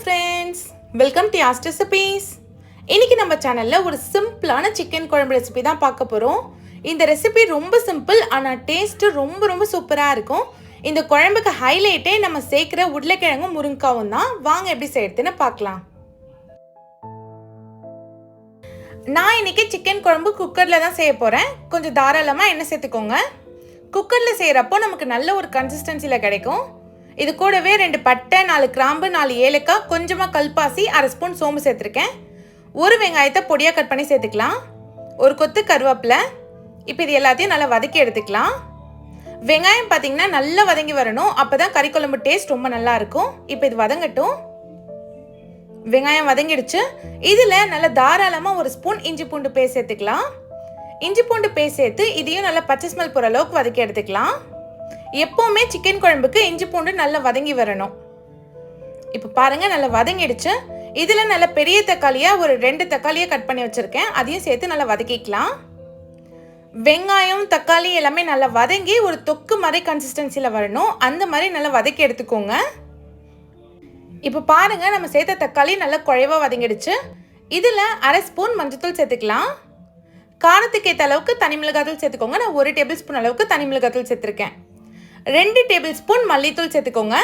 Friends welcome to ஆஸ்ட் recipes இன்னைக்கு நம்ம சேனலில் ஒரு சிம்பிளான சிக்கன் குழம்பு ரெசிபி தான் பார்க்க போகிறோம் இந்த ரெசிபி ரொம்ப சிம்பிள் ஆனால் டேஸ்ட்டு ரொம்ப ரொம்ப சூப்பராக இருக்கும். இந்த குழம்புக்கு ஹைலைட்டே நம்ம சேர்க்குற உருளைக்கிழங்கும் முருங்காவும் தான். வாங்க எப்படி செய்யறதுன்னு பார்க்கலாம். நான் இன்னைக்கு சிக்கன் குழம்பு குக்கரில் தான் செய்ய போகிறேன் கொஞ்சம் தாராளமாக எண்ணெய் சேர்த்துக்கோங்க. குக்கரில் செய்கிறப்போ நமக்கு நல்ல ஒரு கன்சிஸ்டன்சியில் கிடைக்கும். இது கூடவே ரெண்டு பட்டை நாலு கிராம்பு நாலு ஏலக்காய் கொஞ்சமாக கல்பாசி அரை ஸ்பூன் சோம்பு சேர்த்துருக்கேன். ஒரு வெங்காயத்தை பொடியாக கட் பண்ணி சேர்த்துக்கலாம். ஒரு கொத்து கருவேப்பிலை. இப்போ இது எல்லாத்தையும் நல்லா வதக்கி எடுத்துக்கலாம். வெங்காயம் பார்த்தீங்கன்னா நல்லா வதங்கி வரணும். அப்போ தான் கறி குழம்பு டேஸ்ட் ரொம்ப நல்லா இருக்கும். இப்போ இது வதங்கட்டும். வெங்காயம் வதங்கிடுச்சு. இதில் நல்ல தாராளமாக ஒரு ஸ்பூன் இஞ்சி பூண்டு பேஸ்ட் சேர்த்துக்கலாம். இஞ்சி பூண்டு பேஸ்ட் சேர்த்து இதையும் நல்லா பச்சை ஸ்மெல் போகிற அளவுக்கு வதக்கி எடுத்துக்கலாம். எப்போவுமே சிக்கன் குழம்புக்கு இஞ்சி பூண்டு நல்லா வதங்கி வரணும். இப்போ பாருங்கள் நல்லா வதங்கிடுச்சு. இதில் நல்ல பெரிய தக்காளியாக ஒரு ரெண்டு தக்காளியை கட் பண்ணி வச்சுருக்கேன். அதையும் சேர்த்து நல்லா வதக்கிக்கலாம். வெங்காயம் தக்காளி எல்லாமே நல்லா வதங்கி ஒரு தொக்கு மாதிரி கன்சிஸ்டன்சியில் வரணும். அந்த மாதிரி நல்லா வதக்கி எடுத்துக்கோங்க. இப்போ பாருங்கள் நம்ம சேர்த்த தக்காளி நல்லா குழைவாக வதங்கிடுச்சு. இதில் அரை ஸ்பூன் மஞ்சத்தூள் சேர்த்துக்கலாம். காரத்துக்கு ஏற்ற அளவுக்கு தனி மிளகாத்தூள் சேர்த்துக்கோங்க. நான் ஒரு டேபிள் ஸ்பூன் அளவுக்கு தனி மிளகாத்தூள் சேர்த்துருக்கேன். ரெண்டு டேபிள் ஸ்பூன் மல்லித்தூள் சேர்த்துக்கோங்க.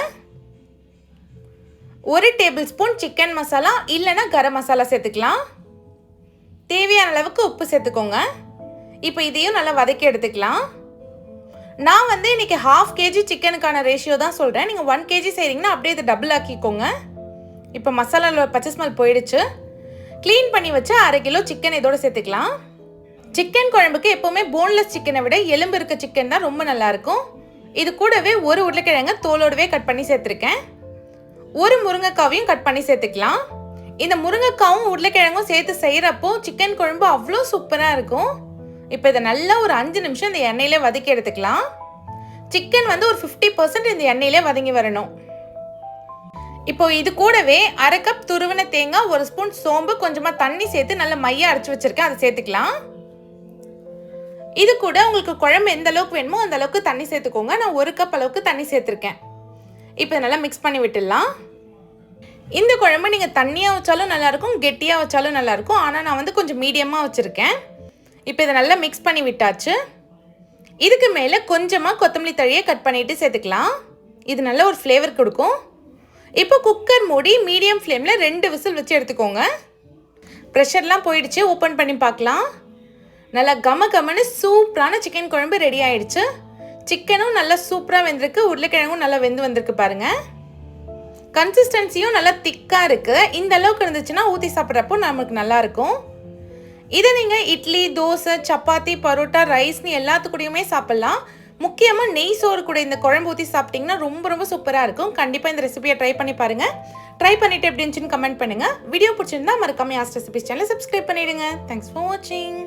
ஒரு டேபிள் ஸ்பூன் சிக்கன் மசாலா இல்லைன்னா கரம் மசாலா சேர்த்துக்கலாம். தேவையான அளவுக்கு உப்பு சேர்த்துக்கோங்க. இப்போ இதையும் நல்லா வதக்கி எடுத்துக்கலாம். நான் வந்து இன்றைக்கி ஹாஃப் கேஜி சிக்கனுக்கான ரேஷியோ தான் சொல்கிறேன் நீங்கள் ஒன் கேஜி செய்கிறீங்கன்னா அப்படியே இதை டபுள் ஆக்கிக்கோங்க. இப்போ மசாலாவில் பச்சை ஸ்மெல் போயிடுச்சு. க்ளீன் பண்ணி வச்சு அரை கிலோ சிக்கன் இதோட சேர்த்துக்கலாம். சிக்கன் குழம்புக்கு எப்போவுமே போன்லெஸ் சிக்கனை விட எலும்பு இருக்க சிக்கன் தான் ரொம்ப நல்லாயிருக்கும் இது கூடவே ஒரு உருளைக்கிழங்க தோலோடவே கட் பண்ணி சேர்த்துருக்கேன். ஒரு முருங்கைக்காவையும் கட் பண்ணி சேர்த்துக்கலாம். இந்த முருங்கைக்காவும் உருளைக்கிழங்கும் சேர்த்து செய்கிறப்போ சிக்கன் குழம்பு அவ்வளோ சூப்பராக இருக்கும். இப்போ இதை நல்லா ஒரு அஞ்சு நிமிஷம் இந்த எண்ணெயிலே வதக்கி எடுத்துக்கலாம். சிக்கன் வந்து ஒரு ஃபிஃப்டி பர்சன்ட் இந்த எண்ணெயிலே வதங்கி வரணும். இப்போ இது கூடவே அரை கப் துருவின தேங்காய் ஒரு ஸ்பூன் சோம்பு கொஞ்சமாக தண்ணி சேர்த்து நல்லா மைய அரைச்சி வச்சுருக்கேன். அதை சேர்த்துக்கலாம். இது கூட உங்களுக்கு குழம்பு எந்த அளவுக்கு வேணுமோ அந்த அளவுக்கு தண்ணி சேர்த்துக்கோங்க. நான் ஒரு கப் அளவுக்கு தண்ணி சேர்த்துருக்கேன். இப்போ நல்லா மிக்ஸ் பண்ணி விட்டுடலாம். இந்த குழம்பு நீங்கள் தண்ணியாக வச்சாலும் நல்லாயிருக்கும் கெட்டியாக வச்சாலும் நல்லாயிருக்கும். ஆனால் நான் வந்து கொஞ்சம் மீடியமாக வச்சுருக்கேன். இப்போ இதை நல்லா மிக்ஸ் பண்ணி விட்டாச்சு. இதுக்கு மேலே கொஞ்சமாக கொத்தமல்லி தழையை கட் பண்ணிவிட்டு சேர்த்துக்கலாம். இது நல்ல ஒரு ஃப்ளேவர் கொடுக்கும். இப்போ குக்கர் மூடி மீடியம் ஃப்ளேமில் ரெண்டு விசில் வச்சு எடுத்துக்கோங்க. ப்ரெஷர்லாம் போயிடுச்சு ஓப்பன் பண்ணி பார்க்கலாம். நல்லா கம கமன்னு சூப்பரான சிக்கன் குழம்பு ரெடி ஆயிடுச்சு. சிக்கனும் நல்லா சூப்பராக வெந்திருக்கு. உருளைக்கிழங்கும் நல்லா வெந்து வந்திருக்கு பாருங்க. கன்சிஸ்டன்சியும் நல்லா திக்காக இருக்குது இந்த அளவுக்கு இருந்துச்சுன்னா ஊற்றி சாப்பிட்றப்போ நமக்கு நல்லாயிருக்கும் இதை நீங்கள் இட்லி தோசை சப்பாத்தி பரோட்டா ரைஸ்னு எல்லாத்துக்கூடையுமே சாப்பிட்லாம். முக்கியமாக நெய் சோறு கூட இந்த குழம்பு ஊற்றி சாப்பிட்டிங்கன்னா ரொம்ப ரொம்ப சூப்பராக இருக்கும். கண்டிப்பாக இந்த ரெசிபியை ட்ரை பண்ணி பாருங்கள் ட்ரை பண்ணிவிட்டு எப்படி இருந்துச்சுன்னு கமெண்ட் பண்ணுங்கள் வீடியோ பிடிச்சிருந்தா மறக்காம யாஸ் ரெசிபிஸ் சேனலை சப்ஸ்கிரைப் பண்ணிவிடுங்க தேங்க்ஸ் ஃபார் வாட்சிங்